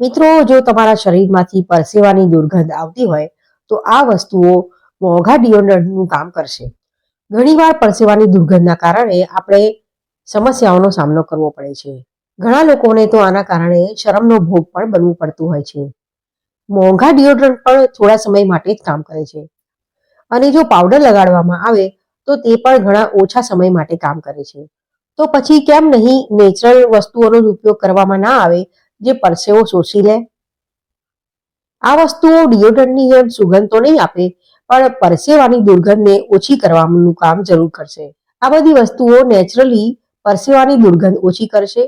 મિત્રો, જો તમારા શરીરમાંથી પરસેવાની દુર્ગંધ આવતી હોય, તો આ વસ્તુઓ મોંઘા ડિઓડરન્ટનું કામ કરશે. ઘણીવાર પરસેવાની દુર્ગંધના કારણે આપણે સમસ્યાઓનો સામનો કરવો પડે છે. ઘણા લોકોને તો આના કારણે શરમનો ભોગ પણ બનવું પડતું હોય છે. મોંઘા ડિઓડરન્ટ પણ થોડા સમય માટે જ કામ કરે છે. અને જો પાવડર લગાડવામાં આવે, તો તે પણ ઘણા ઓછા સમય માટે કામ કરે છે. તો પછી કેમ નહીં નેચરલ વસ્તુઓનો જ ઉપયોગ કરવામાં ના આવે જે પરસેવો શોષી લે. આ વસ્તુઓ ડિઓડરન્ટની જેમ સુગંધ તો નહીં આપે, પણ પરસેવાની દુર્ગંધને ઓછી કરવાનું કામ જરૂર કરશે. આ બધી વસ્તુઓ નેચરલી પરસેવાની દુર્ગંધ ઓછી કરશે.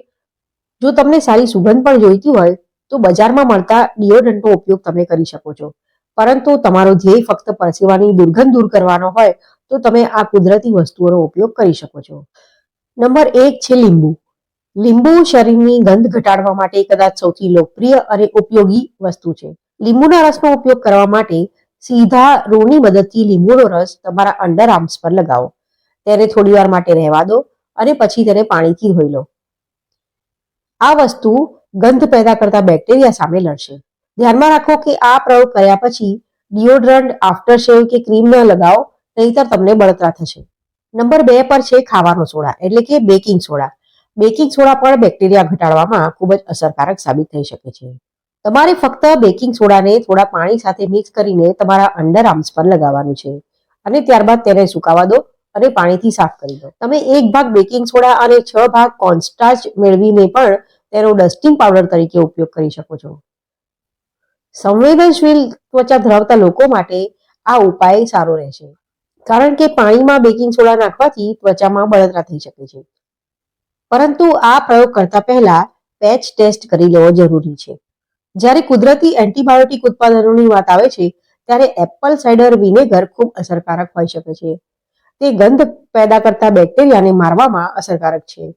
જો તમને સારી સુગંધ પણ જોઈતી હોય, તો બજારમાં મળતા ડિઓડરન્ટનો ઉપયોગ તમે કરી શકો છો. પરંતુ તમારો ધ્યેય ફક્ત પરસેવાની દુર્ગંધ દૂર કરવાનો હોય, તો તમે આ કુદરતી વસ્તુઓનો ઉપયોગ કરી શકો છો. નંબર એક છે લીંબુ. લીંબુ શરીરની ગંધ ઘટાડવા માટે કદાચ સૌથી લોકપ્રિય અને ઉપયોગી વસ્તુ છે. લીંબુના રસનો ઉપયોગ કરવા માટે સીધા રૂની મદદથી લીંબુનો રસ તમારા અંડર આર્મ્સ પર લગાવો. તેને થોડી વાર માટે રહેવા દો અને પછી તેને પાણીથી ધોઈ લો. આ વસ્તુ ગંધ પેદા કરતા બેક્ટેરિયા સામે લડશે. ધ્યાનમાં રાખો કે આ પ્રયોગ કર્યા પછી ડિયોડ્રન્ટ આફ્ટર શેવ કે ક્રીમ ન લગાવો, નહીતર તમને બળતરા થશે. નંબર બે પર છે ખાવાનો સોડા, એટલે કે બેકિંગ સોડા. બેકિંગ સોડા પણ બેક્ટેરિયા ઘટાડવામાં ખૂબ જ અસરકારક સાબિત થઈ શકે છે. તમારે ફક્ત બેકિંગ સોડાને થોડા પાણી સાથે મિક્સ કરીને તમારા અંડર આર્મ્સ પર લગાવવાનું છે અને ત્યારબાદ તેને સુકાવા દો અને પાણીથી સાફ કરી દો. તમે એક ભાગ બેકિંગ સોડા અને છ ભાગ કોન્સ્ટાચ મેળવીને પણ તેનો ડસ્ટિંગ પાવડર તરીકે ઉપયોગ કરી શકો છો. સંવેદનશીલ ત્વચા ધરાવતા લોકો માટે આ ઉપાય સારો રહેશે. કારણ કે પાણીમાં બેકિંગ સોડા નાખવાથી ત્વચામાં બળતરા થઈ શકે છે. પરંતુ આ પ્રયોગ કરતા પહેલા પેચ ટેસ્ટ કરી લેવો જરૂરી છે. જ્યારે કુદરતી એન્ટીબાયોટિક ઉત્પાદનોની વાત આવે છે, ત્યારે એપલ સાઇડર વિનેગર ખૂબ અસરકારક હોઈ શકે છે. તે ગંધ પેદા કરતા બેક્ટેરિયાને મારવામાં અસરકારક છે.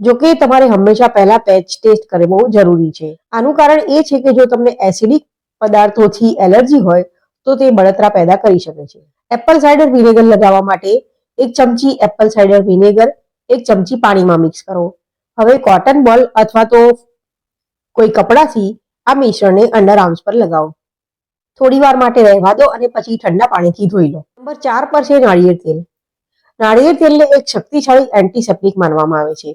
જોકે તમારે હંમેશા પહેલા પેચ ટેસ્ટ કરવો જરૂરી છે. આનું કારણ એ છે કે જો તમને એસિડિક પદાર્થોથી એલર્જી હોય, તો તે બળતરા પેદા કરી શકે છે. એપલ સાઇડર વિનેગર લગાવવા માટે એક ચમચી એપલ સાઇડર વિનેગર એક ચમચી પાણીમાં મિક્સ કરો. હવે કોટન બોલ અથવા તો કોઈ કપડાથી આ મિશ્રણને અંડર આર્મ્સ પર લગાવો. થોડી વાર માટે રહેવા દો અને પછી ઠંડા પાણીથી ધોઈ લો. નંબર ચાર પર છે નાળિયેર તેલ. નાળિયેર તેલને એક શક્તિશાળી એન્ટીસેપ્ટિક માનવામાં આવે છે,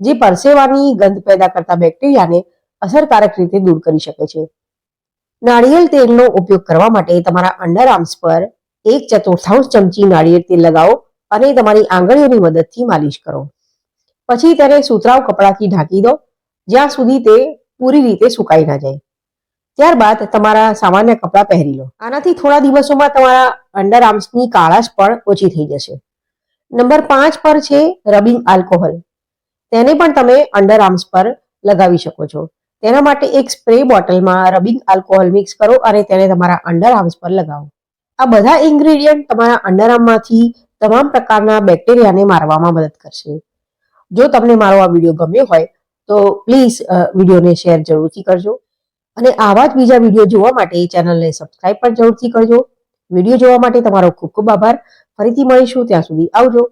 જે પરસેવાની ગંધ પેદા કરતા બેક્ટેરિયાને અસરકારક રીતે દૂર કરી શકે છે. નાળિયેર તેલનો ઉપયોગ કરવા માટે તમારા અંડર આર્મ્સ પર એક ચતુર્થાંશ ચમચી નાળિયેર તેલ લગાવો અને તમારી આંગળીઓની મદદથી માલિશ કરો. પછી તેને સુતરાવ કપડાથી ઢાંકી દો, જ્યાં સુધી તે પૂરી રીતે સુકાઈ ના જાય. ત્યારબાદ તમારા સામાન્ય કપડાં પહેરી લો. આનાથી થોડા દિવસોમાં તમારા અંડર આર્મ્સની કાળાશ પણ ઓછી થઈ જશે. નંબર પાંચ પર છે રબિંગ આલ્કોહોલ. તેને પણ તમે અંડર આર્મ્સ પર લગાવી શકો છો. તેના માટે એક સ્પ્રે બોટલમાં રબિંગ આલ્કોહોલ મિક્સ કરો અને તેને તમારા અંડર આર્મ્સ પર લગાવો. આ બધા ઇન્ગ્રેડિયન્ટ તમારા અંડર આર્મમાંથી તમામ પ્રકારના બેક્ટેરિયાને મારવામાં મદદ કરશે. જો તમને મારો આ વીડિયો ગમ્યો હોય, તો પ્લીઝ વિડીયોને શેર જરૂરથી કરજો. અને આવા જ બીજા વીડિયો જોવા માટે ચેનલને સબસ્ક્રાઇબ પણ જરૂરથી કરજો. વીડિયો જોવા માટે તમારો ખૂબ ખૂબ આભાર. ફરીથી મળીશું, ત્યાં સુધી આવજો.